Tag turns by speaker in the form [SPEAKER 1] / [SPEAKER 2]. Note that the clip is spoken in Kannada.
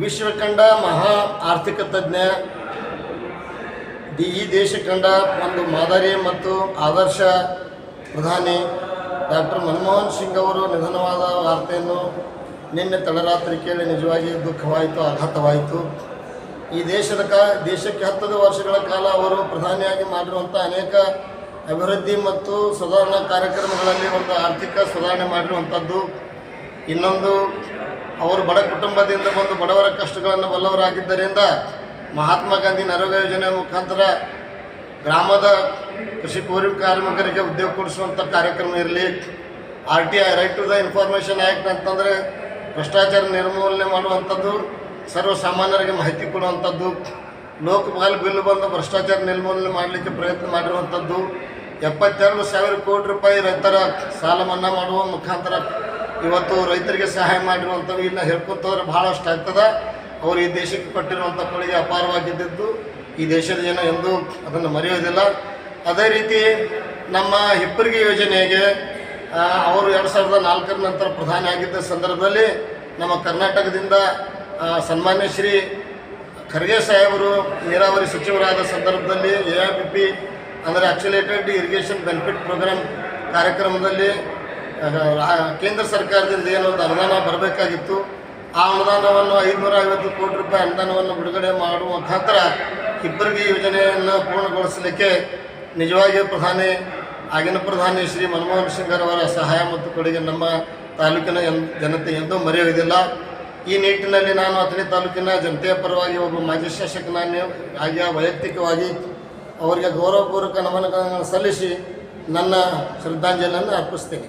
[SPEAKER 1] ವಿಶ್ವ ಕಂಡ ಮಹಾ ಆರ್ಥಿಕ ತಜ್ಞ. ಈ ದೇಶ ಕಂಡ ಒಂದು ಮಾದರಿ ಮತ್ತು ಆದರ್ಶ ಪ್ರಧಾನಿ ಡಾಕ್ಟರ್ ಮನಮೋಹನ್ ಸಿಂಗ್ ಅವರು ನಿಧನವಾದ ವಾರ್ತೆಯನ್ನು ನಿನ್ನೆ ತಡರಾತ್ರಿ ಕೇಳಿ ನಿಜವಾಗಿ ದುಃಖವಾಯಿತು, ಆಘಾತವಾಯಿತು. ಈ ದೇಶದ ಕಾ, ದೇಶಕ್ಕೆ ಹತ್ತದ ವರ್ಷಗಳ ಕಾಲ ಅವರು ಪ್ರಧಾನಿಯಾಗಿ ಮಾಡಿರುವಂಥ ಅನೇಕ ಅಭಿವೃದ್ಧಿ ಮತ್ತು ಸುಧಾರಣಾ ಕಾರ್ಯಕ್ರಮಗಳಲ್ಲಿ ಒಂದು ಆರ್ಥಿಕ ಸುಧಾರಣೆ ಮಾಡಿರುವಂಥದ್ದು. ಇನ್ನೊಂದು ಅವರು ಬಡ ಕುಟುಂಬದಿಂದ ಬಂದು ಬಡವರ ಕಷ್ಟಗಳನ್ನು ಬಲ್ಲವರಾಗಿದ್ದರಿಂದ ಮಹಾತ್ಮ ಗಾಂಧಿ ನರೇಗಾ ಯೋಜನೆ ಮುಖಾಂತರ ಗ್ರಾಮದ ಕೃಷಿ ಪೂರ್ವ ಕಾರ್ಮಿಕರಿಗೆ ಉದ್ಯೋಗ ಕೊಡಿಸುವಂಥ ಕಾರ್ಯಕ್ರಮ ಇರಲಿ R T I right to the information act ಅಂತಂದರೆ ಭ್ರಷ್ಟಾಚಾರ ನಿರ್ಮೂಲನೆ ಮಾಡುವಂಥದ್ದು, ಸರ್ವಸಾಮಾನ್ಯರಿಗೆ ಮಾಹಿತಿ ಕೊಡುವಂಥದ್ದು, ಲೋಕಪಾಲ್ ಬಿಲ್ ಬಂದು ಭ್ರಷ್ಟಾಚಾರ ನಿರ್ಮೂಲನೆ ಮಾಡಲಿಕ್ಕೆ ಪ್ರಯತ್ನ ಮಾಡಿರುವಂಥದ್ದು, ಎಪ್ಪತ್ತೆರಡು ಸಾವಿರ ಕೋಟಿ ರೂಪಾಯಿ ರೈತರ ಸಾಲ ಮನ್ನಾ ಮಾಡುವ ಮುಖಾಂತರ ಇವತ್ತು ರೈತರಿಗೆ ಸಹಾಯ ಮಾಡಿರುವಂಥವು ಇನ್ನು ಹೇಳ್ಕೊತವ್ರೆ ಭಾಳಷ್ಟು ಆಗ್ತದೆ. ಅವರು ಈ ದೇಶಕ್ಕೆ ಕೊಟ್ಟಿರುವಂಥ ಕೊಡುಗೆ ಅಪಾರವಾಗಿದ್ದು ಈ ದೇಶದ ಜನ ಎಂದು ಅದನ್ನು ಮರೆಯೋದಿಲ್ಲ. ಅದೇ ರೀತಿ ನಮ್ಮ ಹಿಪ್ಪರಿಗೆ ಯೋಜನೆಗೆ ಅವರು ಎರಡು ಸಾವಿರದ ನಾಲ್ಕರ ನಂತರ ಪ್ರಧಾನಿ ಆಗಿದ್ದ ಸಂದರ್ಭದಲ್ಲಿ ನಮ್ಮ ಕರ್ನಾಟಕದಿಂದ ಸನ್ಮಾನ್ಯ ಶ್ರೀ ಖರ್ಗೆ ಸಾಹೇಬರು, ನೀರಾವರಿ ಸಚಿವರಾದ ಸಂದರ್ಭದಲ್ಲಿ ಎ ಐ ಪಿ ಪಿ, ಅಂದರೆ ಆಕ್ಸಿಲೇಟೆಡ್ ಇರಿಗೇಷನ್ ಬೆನಿಫಿಟ್ ಪ್ರೋಗ್ರಾಮ್ ಕಾರ್ಯಕ್ರಮದಲ್ಲಿ ಕೇಂದ್ರ ಸರ್ಕಾರದಿಂದ ಏನೋ ಒಂದು ಅನುದಾನ ಬರಬೇಕಾಗಿತ್ತು. ಆ ಅನುದಾನವನ್ನು ಐದುನೂರ ಐವತ್ತು ಕೋಟಿ ರೂಪಾಯಿ ಅನುದಾನವನ್ನು ಬಿಡುಗಡೆ ಮಾಡುವ ಮುಖಾಂತರ ಇಬ್ಬರಿಗೆ ಯೋಜನೆಯನ್ನು ಪೂರ್ಣಗೊಳಿಸಲಿಕ್ಕೆ ನಿಜವಾಗಿಯೂ ಪ್ರಧಾನಿ, ಆಗಿನ ಪ್ರಧಾನಿ ಶ್ರೀ ಮನಮೋಹನ್ ಸಿಂಗರವರ ಸಹಾಯ ಮತ್ತು ಕೊಡುಗೆ ನಮ್ಮ ತಾಲೂಕಿನ ಜನತೆ ಎಂದೂ ಮರೆಯುವುದಿಲ್ಲ. ಈ ನಿಟ್ಟಿನಲ್ಲಿ ನಾನು ಅಥಣಿ ತಾಲೂಕಿನ ಜನತೆಯ ಪರವಾಗಿ ಒಬ್ಬ ಮಾಜಿ ಶಾಸಕನಾಗಿ ಆಗಿ ವೈಯಕ್ತಿಕವಾಗಿ ಅವರಿಗೆ ಗೌರವಪೂರ್ವಕ ನಮನಗಳನ್ನು ಸಲ್ಲಿಸಿ ನನ್ನ ಶ್ರದ್ಧಾಂಜಲಿಯನ್ನು ಅರ್ಪಿಸ್ತೇನೆ